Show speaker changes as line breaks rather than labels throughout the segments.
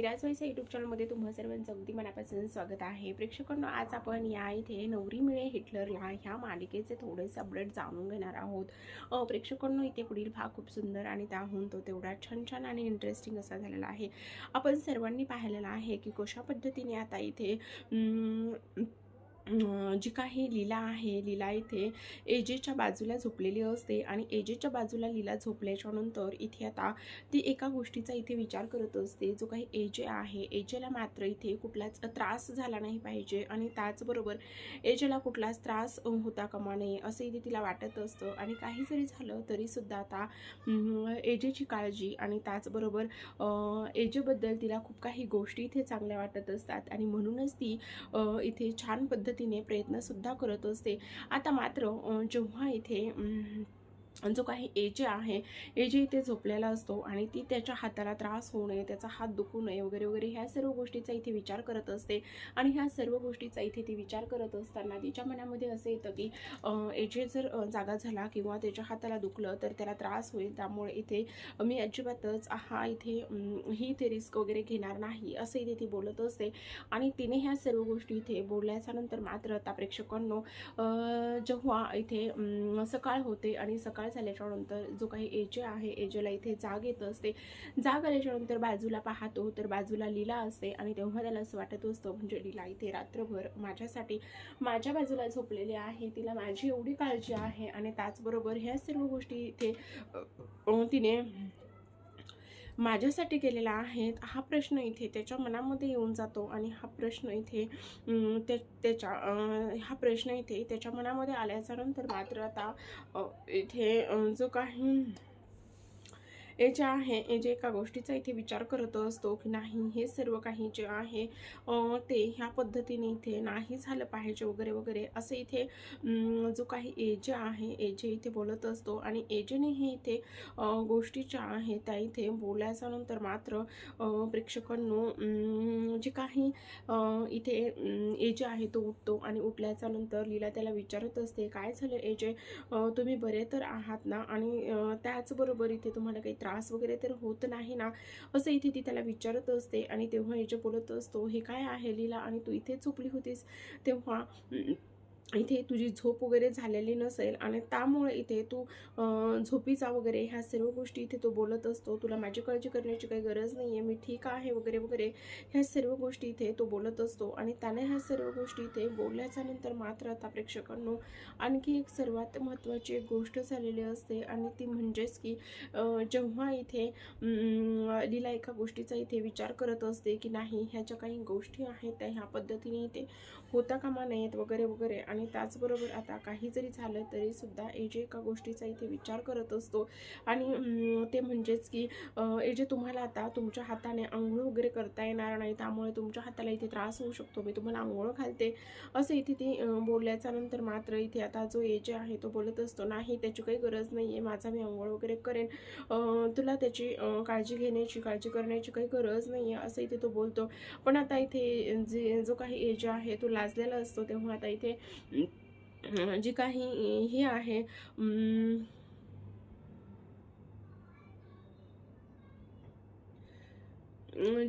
विराजवाईचा YouTube चॅनलमध्ये तुम्हा सर्वांचं अगदी मनापासून स्वागत आहे. प्रेक्षकांनो आज आपण या इथे नवरी मिळे हिटलरला ह्या मालिकेचे थोडेसे अपडेट जाणून घेणार आहोत. अ, प्रेक्षकांनो इथे पुढील भाग खूप सुंदर आणि त्याहून तो तेवढा छान छान आणि इंटरेस्टिंग असा झालेला आहे. आपण सर्वांनी पाहिलेलं आहे की कशा पद्धतीने आता इथे जी काही लीला आहे लीला इथे एजेच्या बाजूला झोपलेली असते आणि एजेच्या बाजूला लीला झोपल्याच्या नंतर इथे आता ती एका गोष्टीचा इथे विचार करत असते. जो काही एजे आहे एजेला मात्र इथे कुठलाच त्रास झाला नाही पाहिजे आणि त्याचबरोबर एजेला कुठलाच त्रास होता कमा नये असं इथे तिला वाटत असतं. आणि काही जरी झालं तरीसुद्धा आता एजेची काळजी आणि त्याचबरोबर एजेबद्दल तिला खूप काही गोष्टी इथे चांगल्या वाटत असतात. आणि म्हणूनच ती इथे छान पद्धतीने प्रयत्नसुद्धा करत असते. आता मात्र जेव्हा इथे जो काही एजे आहे एजे इथे झोपलेला असतो आणि ती त्याच्या हाताला त्रास होऊ नये त्याचा हात दुखू नये वगैरे वगैरे ह्या सर्व गोष्टीचा इथे विचार करत असते. आणि ह्या सर्व गोष्टीचा इथे ती विचार करत असताना तिच्या मनामध्ये असं येतं की एजे जर जागा झाला किंवा त्याच्या हाताला दुखलं तर त्याला त्रास होईल. त्यामुळे इथे मी अजिबातच हा इथे ही इथे रिस्क वगैरे घेणार नाही असं इथे ती बोलत असते. आणि तिने ह्या सर्व गोष्टी इथे बोलल्याच्या नंतर मात्र आता प्रेक्षकांनो जेव्हा इथे सकाळ होते आणि सकाळ सकाळ झाल्याच्यानंतर जो काही एजे आहे एजेला इथे जाग येत असते. जाग आल्याच्यानंतर बाजूला पाहतो तर बाजूला लीला असते आणि तेव्हा त्याला असं वाटत असतं म्हणजे लीला इथे रात्रभर माझ्यासाठी माझ्या बाजूला झोपलेली आहे तिला माझी एवढी काळजी आहे आणि त्याचबरोबर ह्या सर्व गोष्टी इथे तिने माझ्यासाठी केलेला आहेत हा प्रश्न इथे त्याच्या मनामध्ये येऊन जातो आणि हा प्रश्न इथे ते त्याच्या हा प्रश्न इथे त्याच्या मनामध्ये आल्याच्यानंतर मात्र आता इथे जो काही ए जे आहे ए जे एका गोष्टीचा इथे विचार करत असतो की नाही हे सर्व काही जे आहे ते ह्या पद्धतीने इथे नाही झालं पाहिजे वगैरे वगैरे असं इथे जो काही एजे आहे एजे इथे बोलत असतो आणि एजेने हे इथे गोष्टी ज्या आहेत त्या इथे बोलायच्यानंतर मात्र प्रेक्षकांनो जे काही इथे ए एजे आहे तो उठतो आणि उठल्याच्या नंतर लीला त्याला विचारत असते काय झालं एजे? जे तुम्ही बरे तर आहात ना? आणि त्याचबरोबर इथे तुम्हाला काही त्रास वगैरे तर होत नाही ना असं इथे ती त्याला विचारत असते आणि तेव्हा एजे बोलत असतो हे काय आहे लीला? आणि तू इथे चुकली होतीस? तेव्हा इथे तुझी झोप वगैरे झालेली नसेल आणि त्यामुळे इथे तू झोपीचा वगैरे ह्या सर्व गोष्टी इथे तो बोलत असतो. तुला माझी काळजी करण्याची काही गरज नाही आहे मी ठीक आहे वगैरे वगैरे ह्या सर्व गोष्टी इथे तो बोलत असतो. आणि त्याने ह्या सर्व गोष्टी इथे बोलल्याच्या नंतर मात्र आता प्रेक्षकांनो आणखी एक सर्वात महत्त्वाची एक गोष्ट झालेली असते आणि ती म्हणजेच की जेव्हा इथे अं, लीला एका गोष्टीचा इथे विचार करत असते की नाही ह्या ज्या काही गोष्टी आहेत त्या ह्या पद्धतीने इथे होता कामा नयेत वगैरे वगैरे आणि आणि त्याचबरोबर आता काही जरी झालं तरी सुद्धा एजे एका गोष्टीचा इथे विचार करत असतो. आणि ते म्हणजेच की एजे तुम्हाला आता तुमच्या हाताने आंघोळ वगैरे करता येणार नाही त्यामुळे तुमच्या हाताला इथे त्रास होऊ शकतो. मी तुम्हाला आंघोळ घालते. असं इथे ती बोलल्याच्या नंतर मात्र इथे आता जो एजे आहे तो बोलत असतो नाही त्याची काही गरज नाही आहे माझा मी आंघोळ वगैरे करेन. तुला त्याची काळजी घेण्याची काळजी करण्याची काही गरज नाही आहे असं इथे तो बोलतो. पण आता इथे जे जो काही एज आहे तो लाजलेला असतो तेव्हा आता इथे जी काही हे आहे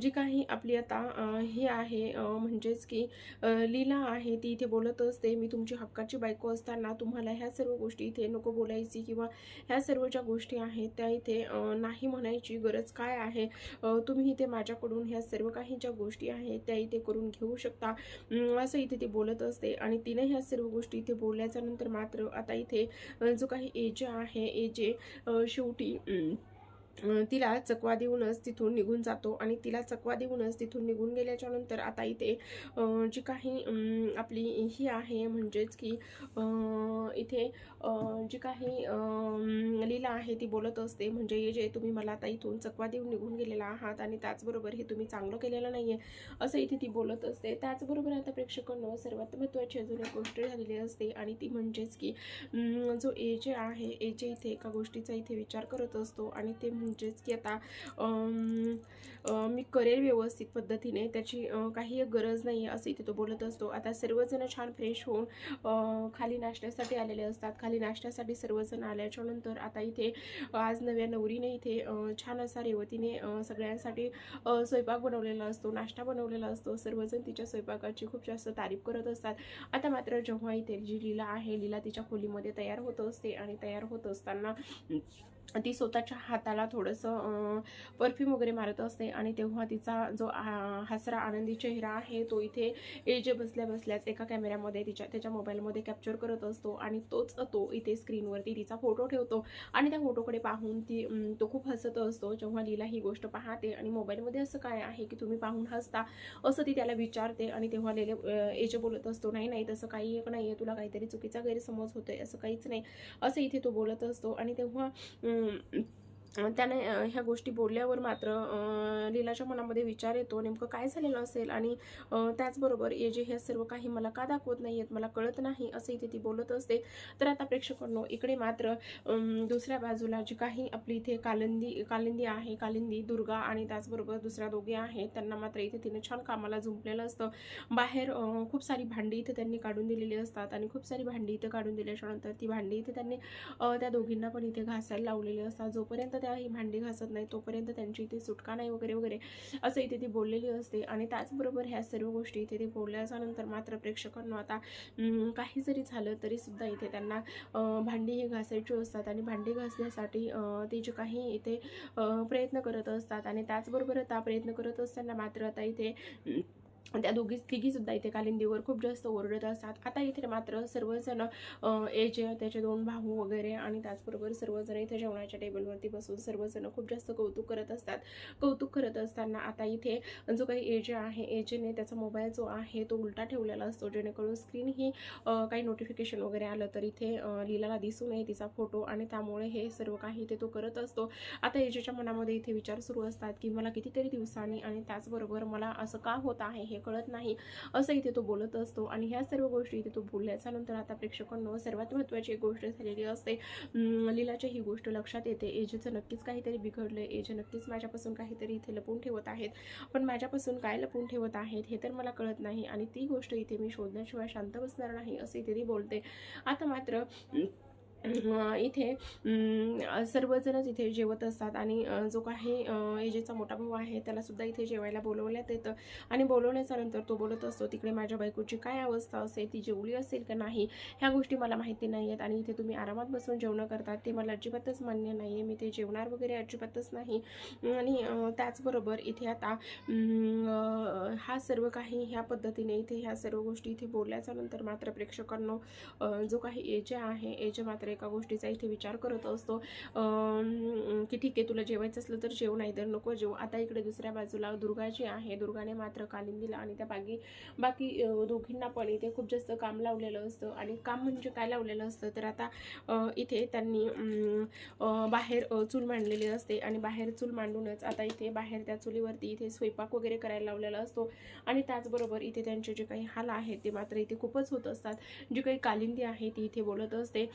जी काही आपली आता हे आहे म्हणजेच की लीला आहे ती इथे बोलत असते. मी तुमची हक्काची बायको असताना तुम्हाला ह्या सर्व गोष्टी इथे नको बोलायची किंवा ह्या सर्व ज्या गोष्टी आहेत त्या इथे नाही म्हणायची गरज काय आहे? तुम्ही इथे माझ्याकडून ह्या सर्व काही ज्या गोष्टी आहेत त्या इथे करून घेऊ शकता. असं इथे ती बोलत असते आणि तिने ह्या सर्व गोष्टी इथे बोलल्याच्या नंतर मात्र आता इथे जो काही एजे आहे एजे शेवटी तिला चकवा देऊनच तिथून निघून जातो आणि तिला चकवा देऊनच तिथून निघून गेल्याच्यानंतर आता इथे जी काही आपली ही आहे म्हणजेच की इथे जी काही आहे ती बोलत असते. म्हणजे हे जे तुम्ही मला आता इथून चकवा देऊन निघून गेलेला आहात आणि त्याचबरोबर हे तुम्ही चांगलं केलेलं नाही आहे असं इथे ती बोलत असते. त्याचबरोबर आता प्रेक्षकांना सर्वात महत्त्वाची अजून एक गोष्ट झालेली असते आणि ती म्हणजेच की जो जो एजे आहे एजे इथे एका गोष्टीचा इथे विचार करत असतो आणि ते म्हणजेच की आता मी करेल व्यवस्थित पद्धतीने त्याची काही एक गरज नाही आहे असं इथे तो बोलत असतो. आता सर्वजण छान फ्रेश होऊन खाली नाश्त्यासाठी आलेले असतात. खाली नाश्त्यासाठी सर्वजण आल्याच्यानंतर आता इथे आज नव्या नवरीने इथे छान असा रेवतीने सगळ्यांसाठी स्वयंपाक बनवलेला असतो नाश्ता बनवलेला असतो. सर्वजण तिच्या स्वयंपाकाची खूप जास्त तारीफ करत असतात. आता मात्र जेव्हा इथे जी लीला आहे लीला तिच्या खोलीमध्ये तयार होत असते आणि तयार होत असताना ती स्वतःच्या हाताला थोडंसं परफ्यूम वगैरे मारत असते आणि तेव्हा तिचा जो हसरा आनंदी चेहरा आहे तो इथे एज बसल्या बसल्याच एका कॅमेऱ्यामध्ये तिच्या त्याच्या मोबाईलमध्ये कॅप्चर करत असतो आणि तोच तो इथे स्क्रीनवरती तिचा फोटो ठेवतो आणि त्या फोटोकडे पाहून ती तो खूप हसत असतो. जेव्हा लीला ही गोष्ट पाहते आणि मोबाईलमध्ये असं काय आहे की तुम्ही पाहून हसता असं ती त्याला विचारते आणि तेव्हा लेले एजे एज बोलत असतो नाही नाही तसं काही एक नाही आहे तुला काहीतरी चुकीचा गैरसमज होतोय असं काहीच नाही. असं इथे तो बोलत असतो आणि तेव्हा Um. त्याने ह्या गोष्टी बोलल्यावर मात्र लीलाच्या मनामध्ये विचार येतो नेमकं काय झालेलं असेल आणि त्याचबरोबर ये जे हे सर्व काही मला का दाखवत नाही आहेत मला कळत नाही असं इथे ती बोलत असते. तर आता प्रेक्षकांनो इकडे मात्र दुसऱ्या बाजूला जी काही आपली इथे कालिंदी कालिंदी आहे कालिंदी दुर्गा आणि त्याचबरोबर दुसऱ्या दोघे आहेत त्यांना मात्र इथे तिने छान कामाला झुंपलेलं असतं. बाहेर खूप सारी भांडी इथे त्यांनी काढून दिलेली असतात आणि खूप सारी भांडी इथे काढून दिल्याच्यानंतर ती भांडी इथे त्यांनी त्या दोघींना पण इथे घासायला लावलेली असतात. जोपर्यंत त्या ही भांडी घासत नाही तोपर्यंत त्यांची इथे सुटका नाही वगैरे वगैरे असं इथे ती बोललेली असते. आणि त्याचबरोबर ह्या सर्व गोष्टी इथे ते बोलल्याच्या नंतर मात्र प्रेक्षकांना आता काही जरी झालं तरीसुद्धा इथे त्यांना भांडी ही घासायची असतात. आणि भांडी घासण्यासाठी ते जे काही इथे प्रयत्न करत असतात. आणि त्याचबरोबर आता प्रयत्न करत असताना मात्र आता इथे त्या दोघी तिघीसुद्धा इथे कालिंदीवर खूप जास्त ओरडत असतात. आता इथे मात्र सर्वजण एज त्याचे दोन भाऊ वगैरे आणि त्याचबरोबर सर्वजण इथे जेवणाच्या टेबलवरती बसून सर्वजण खूप जास्त कौतुक करत असतात. कौतुक करत असताना आता इथे जो काही एज आहे एजने त्याचा मोबाईल जो आहे तो उलटा ठेवलेला असतो. जेणेकरून स्क्रीन ही काही नोटिफिकेशन वगैरे आलं तर इथे लिहिलेला दिसू नये तिचा फोटो आणि त्यामुळे हे सर्व काही इथे तो करत असतो. आता एजेच्या मनामध्ये इथे विचार सुरू असतात की मला कितीतरी दिवसांनी आणि त्याचबरोबर मला असं का होत आहे हे कळत नाही. असं इथे तो बोलत असतो आणि ह्या सर्व गोष्टी इथे तो बोलल्याच्या नंतर आता प्रेक्षकांना सर्वात महत्त्वाची एक गोष्ट झालेली असते. लीलाच्या ही गोष्ट लक्षात येते. एजचं नक्कीच काहीतरी बिघडलं एज नक्कीच माझ्यापासून काहीतरी इथे लपून ठेवत आहेत. पण माझ्यापासून काय लपून ठेवत आहेत हे तर मला कळत नाही आणि ती गोष्ट इथे मी शोधण्याशिवाय शांत बसणार नाही असं इथे ती बोलते. आता मात्र इथे सर्वजणच इथे जेवत असतात आणि जो काही एजेचा मोठा भाऊ आहे त्याला सुद्धा इथे जेवायला बोलवण्यात येतं आणि बोलवण्याच्या नंतर तो बोलत असतो तिकडे माझ्या बायकोची काय अवस्था असेल? ती जेवली असेल का नाही? ह्या गोष्टी मला माहिती नाही आहेत आणि इथे तुम्ही आरामात बसून जेवणं करतात. ते मला अजिबातच मान्य नाही आहे मी ते जेवणार वगैरे अजिबातच नाही. आणि त्याचबरोबर इथे आता हा सर्व काही ह्या पद्धतीने इथे ह्या सर्व गोष्टी इथे बोलल्याच्या नंतर मात्र प्रेक्षकांना जो काही एजे आहे एजे मात्र एका गोष्टीचा इथे विचार करत असतो. की ठीक आहे तुला जेवायचं असलं तर जेव नाही तर नको जेव. आता इकडे दुसऱ्या बाजूला दुर्गा जी आहे दुर्गाने मात्र कालिंदीला आणि त्या बाकी बाकी दोघींना पण इथे खूप जास्त काम लावलेलं असतं. आणि काम म्हणजे काय लावलेलं असतं? तर आता इथे त्यांनी बाहेर चूल मांडलेली असते. आणि बाहेर चूल मांडूनच आता इथे बाहेर त्या चुलीवरती इथे स्वयंपाक वगैरे करायला लावलेला असतो. आणि त्याचबरोबर इथे त्यांचे जे काही हाल आहेत ते मात्र इथे खूपच होत असतात. जी काही कालिंदी आहे ती इथे बोलत असते.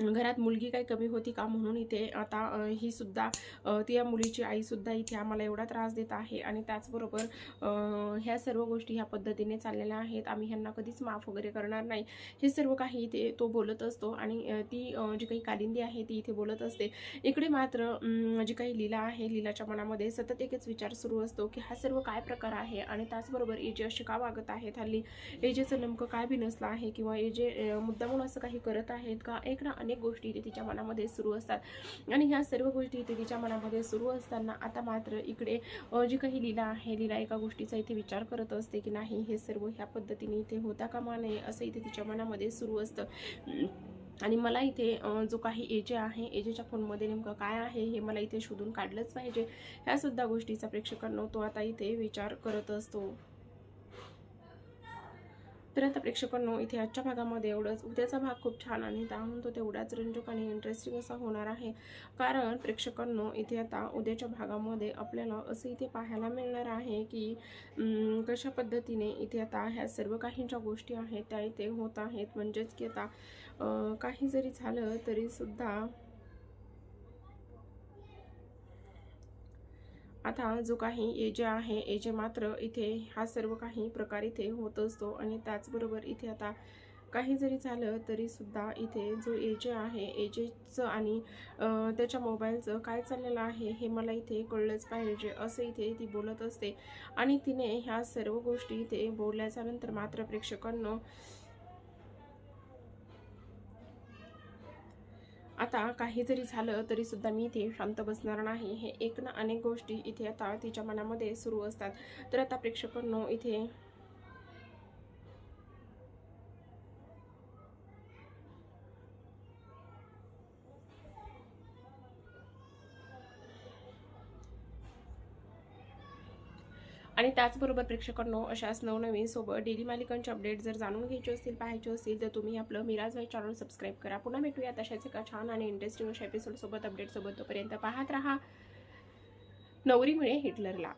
घरात मुलगी काही कमी होती का म्हणून इथे आता ही सुद्धा त्या ती या मुलीची आई सुद्धा इथे आम्हाला एवढा त्रास देत आहे आणि त्याचबरोबर ह्या सर्व गोष्टी ह्या पद्धतीने चाललेल्या आहेत. आम्ही ह्यांना कधीच माफ वगैरे करणार नाही. हे सर्व काही इथे तो बोलत असतो आणि ती जी काही कालिंदी आहे ती इथे बोलत असते. इकडे मात्र जी काही लीला आहे लीलाच्या मनामध्ये सतत एकच विचार सुरू असतो की हा सर्व काय प्रकार आहे आणि त्याचबरोबर एजे अशी का वागत आहेत हल्ली? एजेचं नेमकं काय बिनसलं आहे किंवा एजे अ, मुद्दामून असं काही करत आहेत का? एक ना अनेक गोष्टी इथे तिच्या मनामध्ये सुरू असतात. आणि ह्या सर्व गोष्टी इथे तिच्या मनामध्ये सुरू असताना आता मात्र इकडे जी काही लीला आहे लीला एका गोष्टीचा इथे विचार करत असते की नाही हे सर्व ह्या पद्धतीने इथे होता कामा नये असं इथे तिच्या मनामध्ये सुरू असतं. आणि मला इथे जो काही एजे आहे एजेच्या फोनमध्ये नेमकं काय आहे हे मला इथे शोधून काढलंच पाहिजे. ह्यासुद्धा गोष्टीचा प्रेक्षकांना तो आता इथे विचार करत असतो. तर आता प्रेक्षकांनो इथे आजच्या भागामध्ये एवढंच. उद्याचा भाग खूप छान आणि त्याहून तो तेवढाच रंजक आणि इंटरेस्टिंग असा होणार आहे. कारण प्रेक्षकांनो इथे आता उद्याच्या भागामध्ये आपल्याला असं इथे पाहायला मिळणार आहे की कशा पद्धतीने इथे आता ह्या सर्व काही ज्या गोष्टी आहेत त्या इथे होत आहेत. म्हणजेच की आता काही जरी झालं तरीसुद्धा आता जो काही एजे आहे एजे मात्र इथे हा सर्व काही प्रकार इथे होत असतो आणि त्याचबरोबर इथे आता काही जरी झालं तरी सुद्धा इथे जो एजे आहे एजेचं आणि त्याच्या मोबाईलचं काय चाललेलं आहे हे मला इथे कळलंच पाहिजे असं इथे ती बोलत असते. आणि तिने ह्या सर्व गोष्टी इथे बोलल्याच्या नंतर मात्र प्रेक्षकांना आता काही जरी झालं तरी सुद्धा मी इथे शांत बसणार नाही. हे एक ना अनेक गोष्टी इथे आता तिच्या मनामध्ये सुरू असतात. तर आता प्रेक्षकांनो इथे आणि त्याचबरोबर प्रेक्षकांनो अशाच नवनवीन सोबत डेली मालिकांचे अपडेट जर जाणून घ्यायचे असतील पाहायचे असतील तर तुम्ही आपलं मिराज भाई चॅनल सबस्क्राईब करा. पुन्हा भेटूया तशाच एका छान आणि इंटरेस्टिंग अशा एपिसोडसोबत अपडेटसोबत तोपर्यंत पाहत राहा. नवरीमुळे हिटलरला